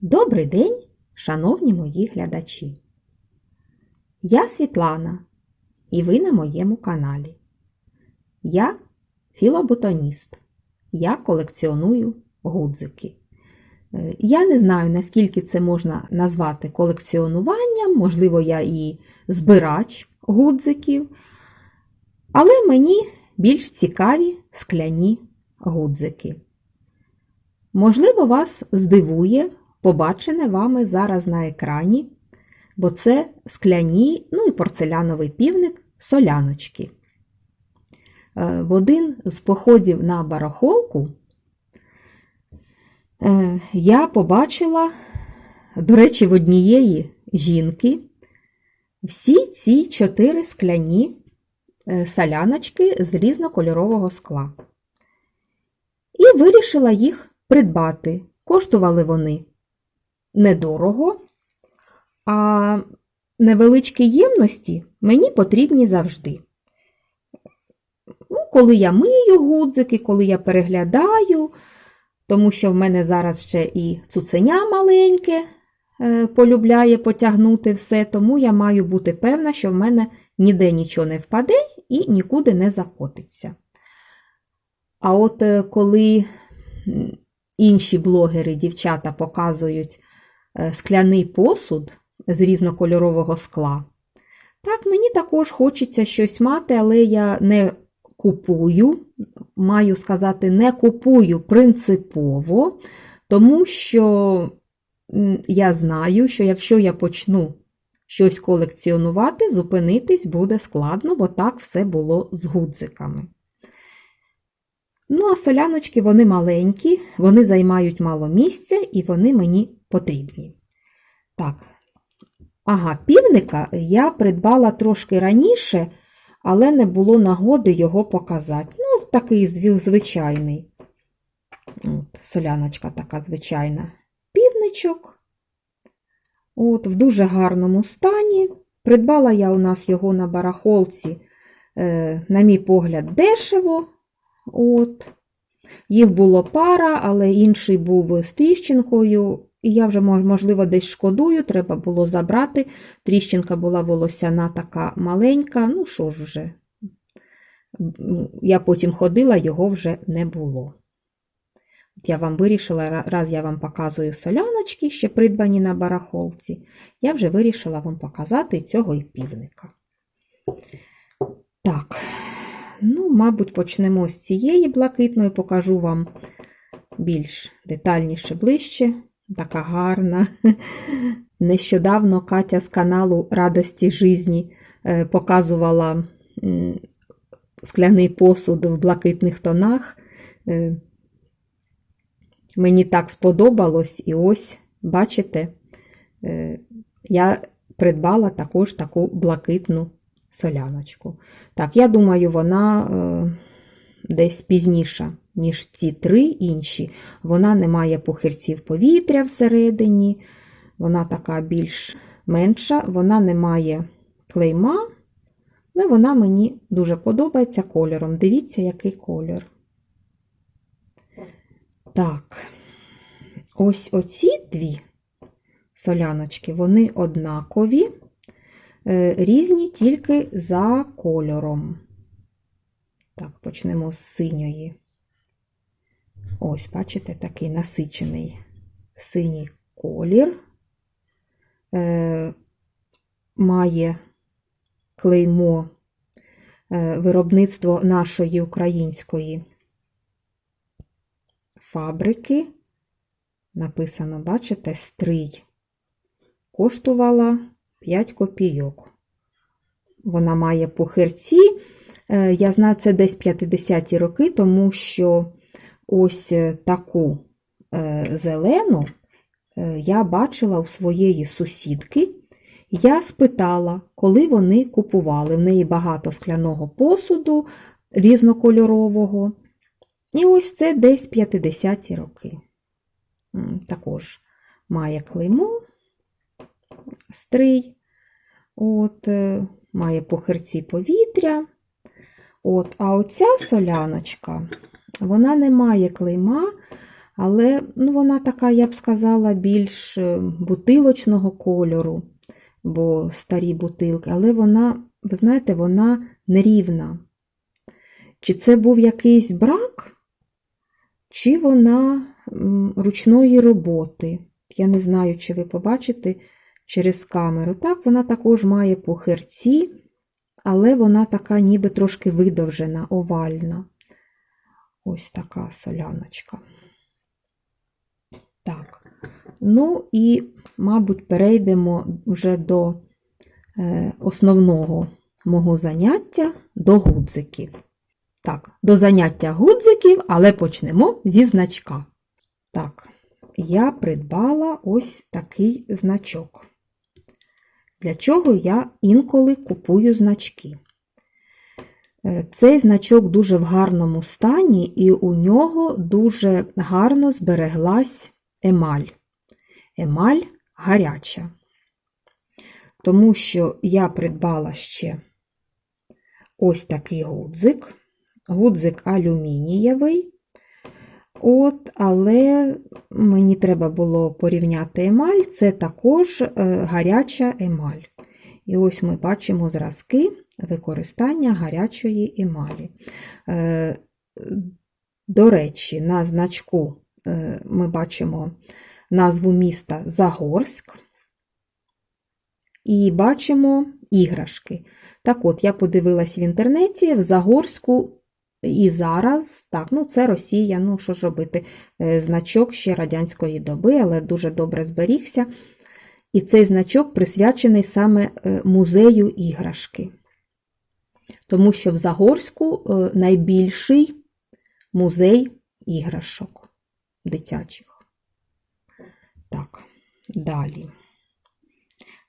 Добрий день, шановні мої глядачі! Я Світлана, і ви на моєму каналі. Я філоботаніст. Я колекціоную гудзики. Е, Я не знаю, наскільки це можна назвати колекціонуванням, можливо, я і збирач гудзиків, але мені більш цікаві скляні гудзики. Можливо, вас здивує побачене вами зараз на екрані, бо це скляні, ну і порцеляновий півник соляночки. Е, В один з походів на барахолку е, я побачила, до речі, в однієї жінки всі ці чотири скляні е, соляночки з різнокольорового скла. І вирішила їх придбати. Коштували вони недорого, а невеличкі ємності мені потрібні завжди. Ну, коли я мию гудзики, коли я переглядаю, тому що в мене зараз ще і цуценя маленьке е, полюбляє потягнути все, тому я маю бути певна, що в мене ніде нічого не впаде і нікуди не закотиться. А от е, коли інші блогери, дівчата показують скляний посуд з різнокольорового скла, так мені також хочеться щось мати, але я не купую, маю сказати, не купую принципово, тому що я знаю, що якщо я почну щось колекціонувати, зупинитись буде складно, бо так все було з гудзиками. Ну, а соляночки вони маленькі, вони займають мало місця і вони мені потрібні. Так, ага, півника я придбала трошки раніше, але не було нагоди його показати. Ну, такий звичайний. От, соляночка така звичайна. Півничок. От, в дуже гарному стані. Придбала я у нас його на барахолці, е, на мій погляд, дешево. От. Їх було пара, але інший був з тріщинкою. І я вже, можливо, десь шкодую, треба було забрати. Тріщинка була волосяна така маленька. Ну що ж вже. Я потім ходила, його вже не було. От я вам вирішила, раз я вам показую соляночки, ще придбані на барахолці, я вже вирішила вам показати цього і півника. Так, ну, мабуть, почнемо з цієї блакитної, покажу вам більш детальніше, ближче. Така гарна. Нещодавно Катя з каналу Радості Жизні е, показувала скляний посуд в блакитних тонах. Е, Мені так сподобалось, і ось, бачите, е, я придбала також таку блакитну соляночку. Так, я думаю, вона десь пізніша, ніж ці три інші. Вона не має похирців повітря всередині, вона така більш менша, вона не має клейма, але вона мені дуже подобається кольором. Дивіться, який колір. Так, ось оці дві соляночки, вони однакові, е, різні тільки за кольором. Так, почнемо з синьої. Ось, бачите, такий насичений синій колір. Е, має клеймо е, виробництво нашої української фабрики. Написано, бачите, стрий. Коштувала 5 копійок. Вона має пухирці. Е, Я знаю, це десь 50-ті роки, тому що ось е, таку е, зелену е, я бачила у своєї сусідки. Я спитала, коли вони купували. В неї багато скляного посуду різнокольорового. І ось це десь 50-ті роки. Також має клеймо, стрий, от, має похирці повітря. От, а оця соляночка, вона не має клейма, Але ну, вона така, я б сказала, більш е, бутилочного кольору, бо старі бутилки, але вона, ви знаєте, вона нерівна. Чи це був якийсь брак, чи вона ручної роботи. Я не знаю, чи ви побачите через камеру. Так, вона також має похирці, але вона така ніби трошки видовжена, овальна. Ось така соляночка. Так. Ну і, мабуть, перейдемо вже до е, основного мого заняття до гудзиків. Так, до заняття гудзиків, але почнемо зі значка. Так, я придбала ось такий значок. Для чого я інколи купую значки? Е, Цей значок дуже в гарному стані, і у нього дуже гарно збереглась емаль. Емаль гаряча. Тому що я придбала ще ось такий гудзик. Гудзик алюмінієвий. От, але мені треба було порівняти емаль, це також е, гаряча емаль. І ось ми бачимо зразки використання гарячої емалі. Е, До речі, на значку е, ми бачимо назву міста Загорськ і бачимо іграшки. Так от, я подивилась в інтернеті, в Загорську і зараз, так, ну це Росія, ну що ж робити, е, значок ще радянської доби, але дуже добре зберігся. І цей значок присвячений саме е, музею іграшки. Тому що в Загорську е, найбільший музей іграшок дитячих. Так, далі.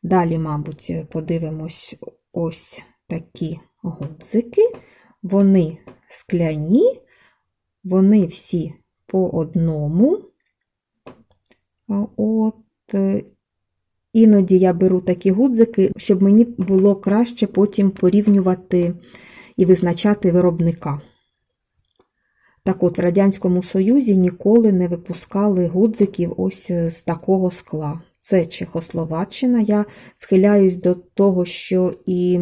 Далі, мабуть, подивимось ось такі гудзики. Вони скляні, вони всі по одному. От, е, Іноді я беру такі гудзики, щоб мені було краще потім порівнювати і визначати виробника. Так от, в Радянському Союзі ніколи не випускали гудзиків ось з такого скла. Це Чехословаччина. Я схиляюсь до того, що і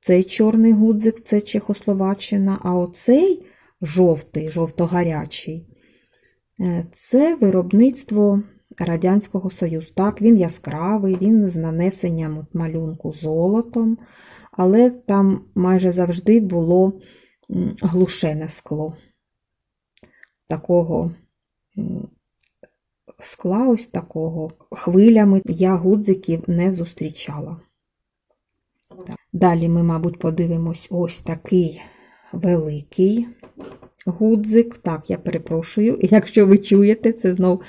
цей чорний гудзик це Чехословаччина, а оцей жовтий, жовто-гарячий е, це виробництво Радянського Союзу. Так, він яскравий, він з нанесенням малюнку золотом, але там майже завжди було глушене скло. Такого скла, ось такого хвилями я гудзиків не зустрічала. Далі ми, мабуть, подивимось ось такий великий гудзик. Так, я перепрошую, якщо ви чуєте, це знов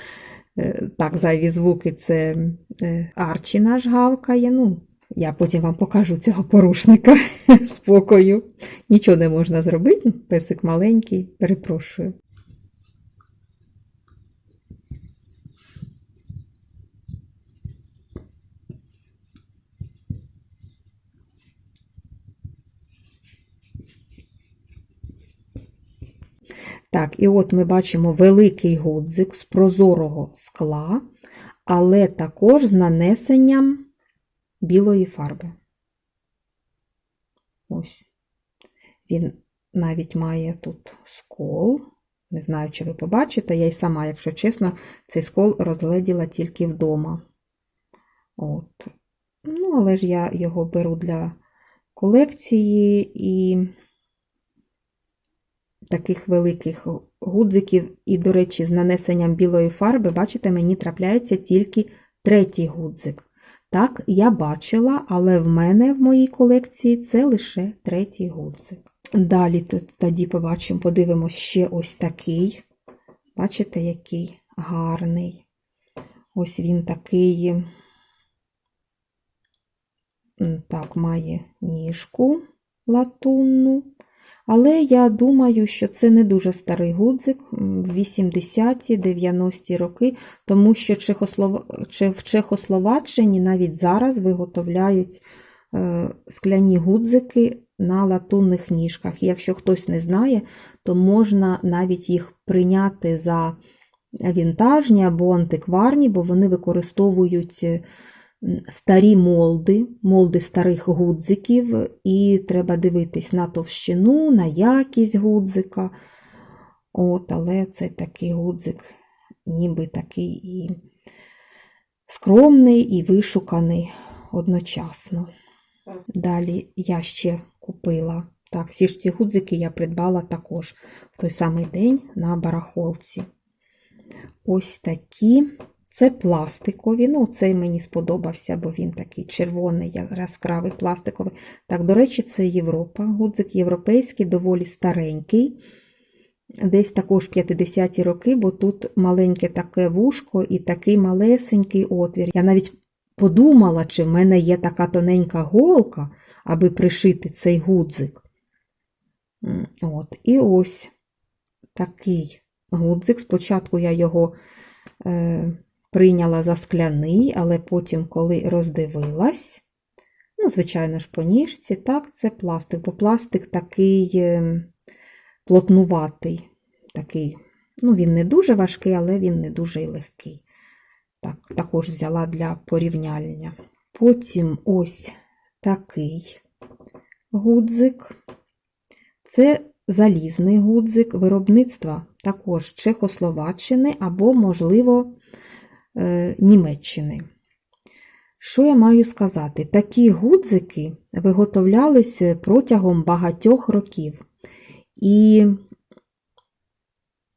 так, зайві звуки це е, Арчі наш гавкає. Ну, я потім вам покажу цього порушника спокою. Нічого не можна зробити, песик маленький, перепрошую. Так, і от ми бачимо великий гудзик з прозорого скла, але також з нанесенням білої фарби. Ось. Він навіть має тут скол. Не знаю, чи ви побачите, я й сама, якщо чесно, цей скол розгледіла тільки вдома. От. Ну, але ж я його беру для колекції і таких великих гудзиків, і, до речі, з нанесенням білої фарби, бачите, мені трапляється тільки третій гудзик. Так, я бачила, але в мене в моїй колекції це лише третій гудзик. Далі тоді побачимо, подивимось ще ось такий. Бачите, який гарний. Ось він такий, так, має ніжку латунну. Але я думаю, що це не дуже старий гудзик, 80-ті, 90-ті роки, тому що в Чехословаччині навіть зараз виготовляють е, скляні гудзики на латунних ніжках. Якщо хтось не знає, то можна навіть їх прийняти за вінтажні або антикварні, бо вони використовують е, старі молди, молди старих гудзиків, і треба дивитись на товщину, на якість гудзика. От, але це такий гудзик, ніби такий і скромний, і вишуканий одночасно. Далі я ще купила. Так, всі ж ці гудзики я придбала також в той самий день на барахолці. Ось такі. Це пластикові. Ну, цей мені сподобався, бо він такий червоний, яскравий, пластиковий. Так, до речі, це Європа. Гудзик європейський, доволі старенький. Десь також 50-ті роки, бо тут маленьке таке вушко і такий малесенький отвір. Я навіть подумала, чи в мене є така тоненька голка, аби пришити цей гудзик. От, і ось такий гудзик. Спочатку я його е, прийняла за скляний, але потім, коли роздивилась, ну, звичайно ж, по ніжці, так, це пластик, бо пластик такий е, плотнуватий, такий, ну, він не дуже важкий, але він не дуже й легкий. Так, також взяла для порівняння. Потім ось такий гудзик. Це залізний гудзик виробництва також Чехословаччини або, можливо, Німеччини. Що я маю сказати? Такі гудзики виготовлялися протягом багатьох років. І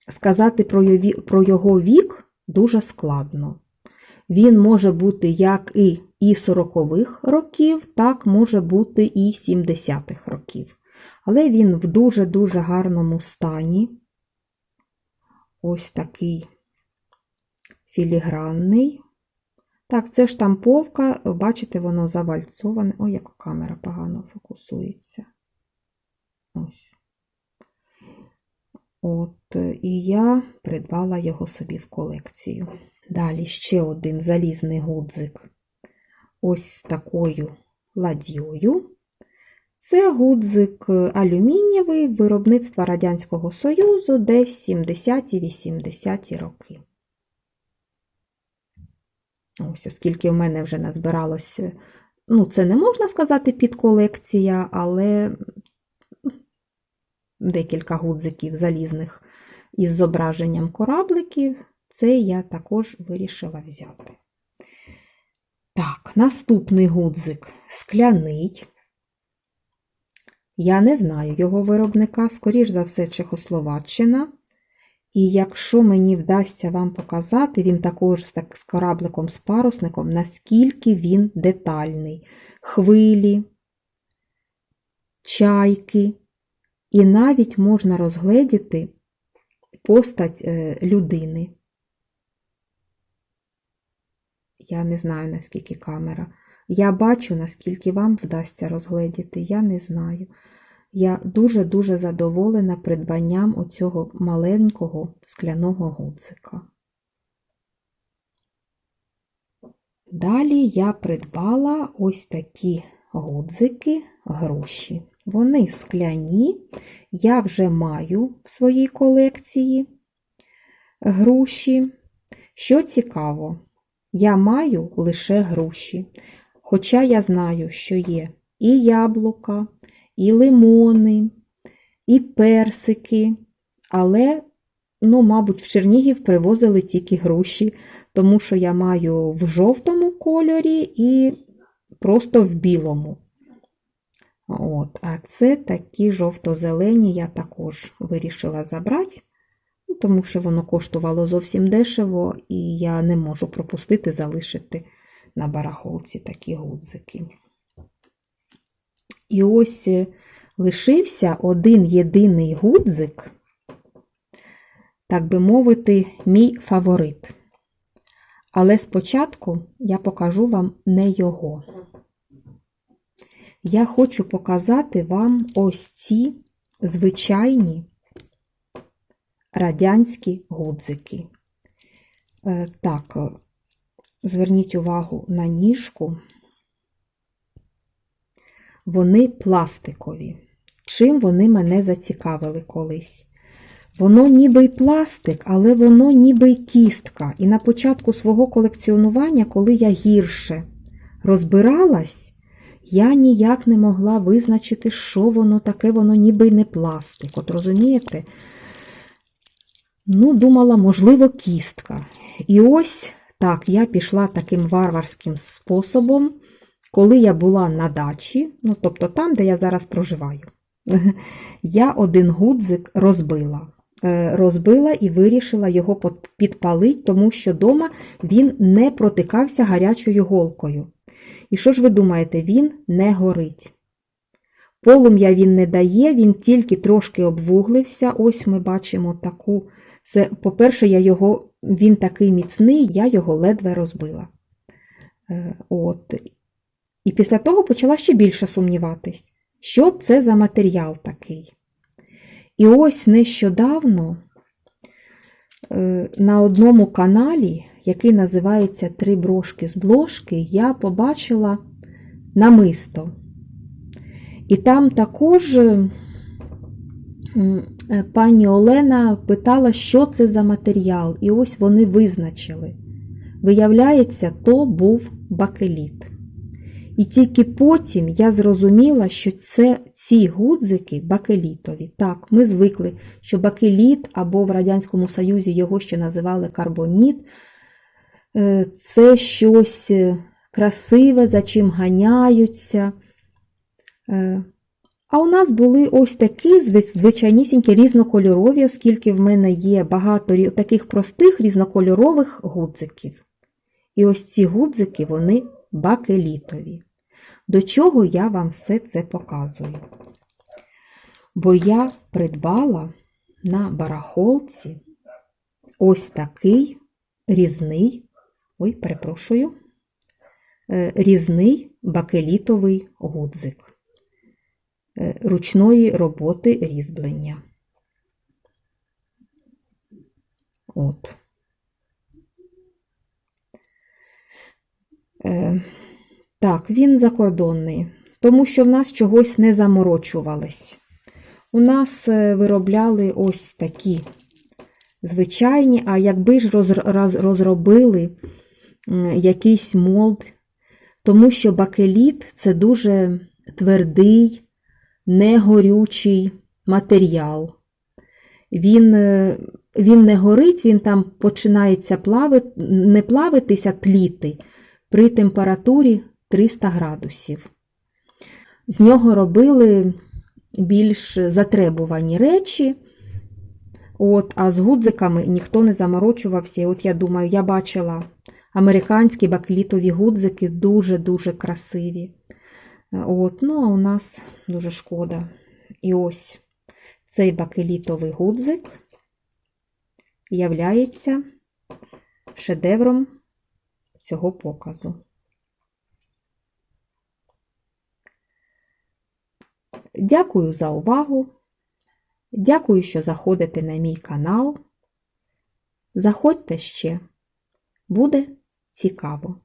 сказати про його вік дуже складно. Він може бути як і, і 40-х років, так може бути і 70-х років. Але він в дуже-дуже гарному стані. Ось такий філігранний. Так, це штамповка, бачите, воно завальцоване. Ой, яка камера погано фокусується. Ось. От, і я придбала його собі в колекцію. Далі ще один залізний гудзик. Ось з такою ладьєю. Це гудзик алюмінієвий виробництва Радянського Союзу десь 70-80 роки. Ось, оскільки в мене вже назбиралося, ну, це не можна сказати підколекція, але декілька гудзиків залізних із зображенням корабликів, це я також вирішила взяти. Так, наступний гудзик скляний. Я не знаю його виробника, скоріш за все, Чехословаччина. І якщо мені вдасться вам показати, він також так, з корабликом, з парусником, наскільки він детальний. Хвилі, чайки, і навіть можна розгледіти постать е, людини. Я не знаю, наскільки камера. Я бачу, наскільки вам вдасться розгледіти, я не знаю. Я дуже-дуже задоволена придбанням оцього маленького скляного гудзика. Далі я придбала ось такі гудзики груші. Вони скляні, я вже маю в своїй колекції груші. Що цікаво, я маю лише груші. Хоча я знаю, що є і яблука, і лимони, і персики, але, ну, мабуть, в Чернігів привозили тільки груші, тому що я маю в жовтому кольорі і просто в білому. От, А це такі жовто-зелені я також вирішила забрати, ну, тому що воно коштувало зовсім дешево, і я не можу пропустити залишити на барахолці такі гудзики. І ось е, лишився один єдиний гудзик, так би мовити, мій фаворит. Але спочатку я покажу вам не його. Я хочу показати вам ось ці звичайні радянські гудзики. Е, Так, е, зверніть увагу на ніжку. Вони пластикові. Чим вони мене зацікавили колись? Воно ніби й пластик, але воно ніби й кістка. І на початку свого колекціонування, коли я гірше розбиралась, я ніяк не могла визначити, що воно таке, воно ніби й не пластик. От розумієте? Ну, думала, можливо, кістка. І ось так, я пішла таким варварським способом, коли я була на дачі, ну, тобто там, де я зараз проживаю. Я один гудзик розбила. Е, Розбила і вирішила його підпалити, тому що дома він не протикався гарячою голкою. І що ж ви думаєте, він не горить. Полум'я він не дає, він тільки трошки обвуглився. Ось ми бачимо таку. Це, по-перше, я його, він такий міцний, я його ледве розбила. Е, От. І після того почала ще більше сумніватись, що це за матеріал такий. І ось нещодавно е, на одному каналі, який називається Три брошки з бложки, я побачила намисто. І там також е, е, пані Олена питала, що це за матеріал, і ось вони визначили. Виявляється, то був бакеліт. І тільки потім я зрозуміла, що це ці гудзики бакелітові. Так, ми звикли, що бакеліт або в Радянському Союзі його ще називали карбоніт. Е, Це щось е, красиве, за чим ганяються. Е, А у нас були ось такі звичайнісінькі різнокольорові, оскільки в мене є багато таких простих різнокольорових гудзиків. І ось ці гудзики, вони бакелітові. До чого я вам все це показую? Бо я придбала на барахолці ось такий різний, ой, перепрошую, е, різний бакелітовий гудзик е, ручної роботи різьблення. От. Так, він закордонний, тому що в нас чогось не заморочувались. У нас е, виробляли ось такі звичайні, а якби ж роз- роз- розробили якийсь молд, тому що бакеліт це дуже твердий, негорючий матеріал. Він, е, він не горить, він там починається плавити, не плавитися, тліти при температурі 300 градусів. З нього робили більш затребувані речі, от, а з гудзиками ніхто не заморочувався. І от я думаю, я бачила американські баклітові гудзики дуже-дуже красиві. От, ну, а у нас дуже шкода. І ось цей бакелітовий гудзик являється шедевром цього показу. Дякую за увагу. Дякую, що заходите на мій канал. Заходьте ще, буде цікаво.